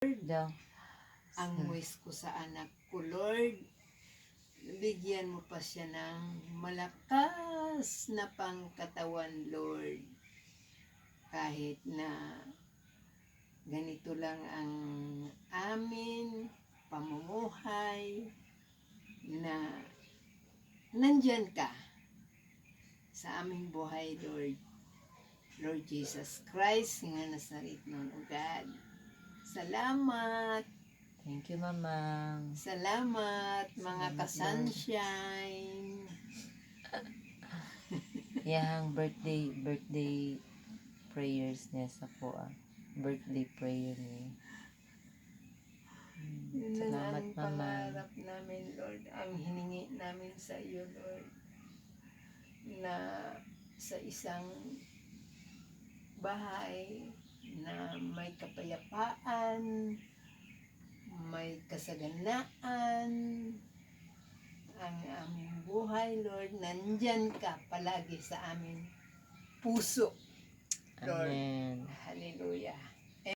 daw. ang wish ko sa anak ko, Lord, bigyan mo pa siya ng malakas na pangkatawan, Lord. Kahit na ganito lang ang amin pamumuhay na nandyan ka sa aming buhay, Lord. Lord Jesus Christ, nga nasarit nun, O God. Salamat. Thank you, Mamang. Salamat, mga Salamat, ka-sunshine. Yang birthday, birthday prayers niya sa po ah. Birthday prayer niya. Hmm, Salamat, ang pangarap namin, Lord. Ang hiningi namin sa iyo, Lord. Na sa isang bahay may kapayapaan, may kasaganaan, ang aming buhay, Lord, nandyan ka palagi sa aming puso. Lord. Amen.